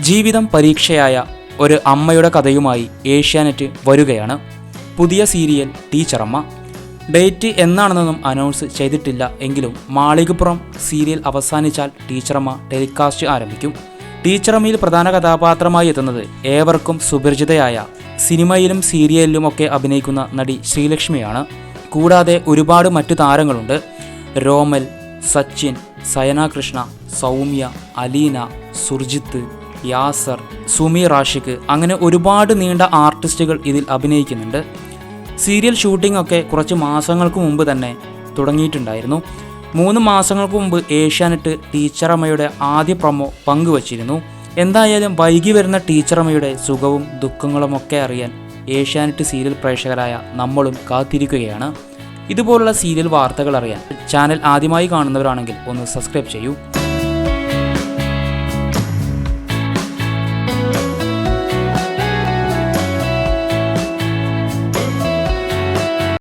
ജീവിതം പരീക്ഷയായ ഒരു അമ്മയുടെ കഥയുമായി ഏഷ്യാനെറ്റ് വരികയാണ്. പുതിയ സീരിയൽ ടീച്ചറമ്മ ഡേറ്റ് എന്നാണെന്നൊന്നും അനൗൺസ് ചെയ്തിട്ടില്ല എങ്കിലും മാളികപ്പുറം സീരിയൽ അവസാനിച്ചാൽ ടീച്ചറമ്മ ടെലികാസ്റ്റ് ആരംഭിക്കും. ടീച്ചറമ്മയിൽ പ്രധാന കഥാപാത്രമായി എത്തുന്നത് ഏവർക്കും സുപരിചിതയായ സിനിമയിലും സീരിയലിലും ഒക്കെ അഭിനയിക്കുന്ന നടി ശ്രീലക്ഷ്മിയാണ്. കൂടാതെ ഒരുപാട് മറ്റു താരങ്ങളുണ്ട്. രോമൽ സച്ചിൻ സയന കൃഷ്ണ സൗമ്യ അലീന സുർജിത്ത് യാസർ സുമി റാഷിക്ക് അങ്ങനെ ഒരുപാട് നീണ്ട ആർട്ടിസ്റ്റുകൾ ഇതിൽ അഭിനയിക്കുന്നുണ്ട്. സീരിയൽ ഷൂട്ടിംഗ് ഒക്കെ കുറച്ച് മാസങ്ങൾക്ക് മുമ്പ് തന്നെ തുടങ്ങിയിട്ടുണ്ടായിരുന്നു. മൂന്ന് മാസങ്ങൾക്ക് മുമ്പ് ഏഷ്യാനെറ്റ് ടീച്ചറമ്മയുടെ ആദ്യ പ്രമോ പങ്കുവച്ചിരുന്നു. എന്തായാലും വൈകി വരുന്ന ടീച്ചറമ്മയുടെ സുഖവും ദുഃഖങ്ങളുമൊക്കെ അറിയാൻ ഏഷ്യാനെറ്റ് സീരിയൽ പ്രേക്ഷകരായ നമ്മളും കാത്തിരിക്കുകയാണ്. ഇതുപോലുള്ള സീരിയൽ വാർത്തകൾ അറിയാൻ ചാനൽ ആദ്യമായി കാണുന്നവരാണെങ്കിൽ ഒന്ന് സബ്സ്ക്രൈബ് ചെയ്യൂ.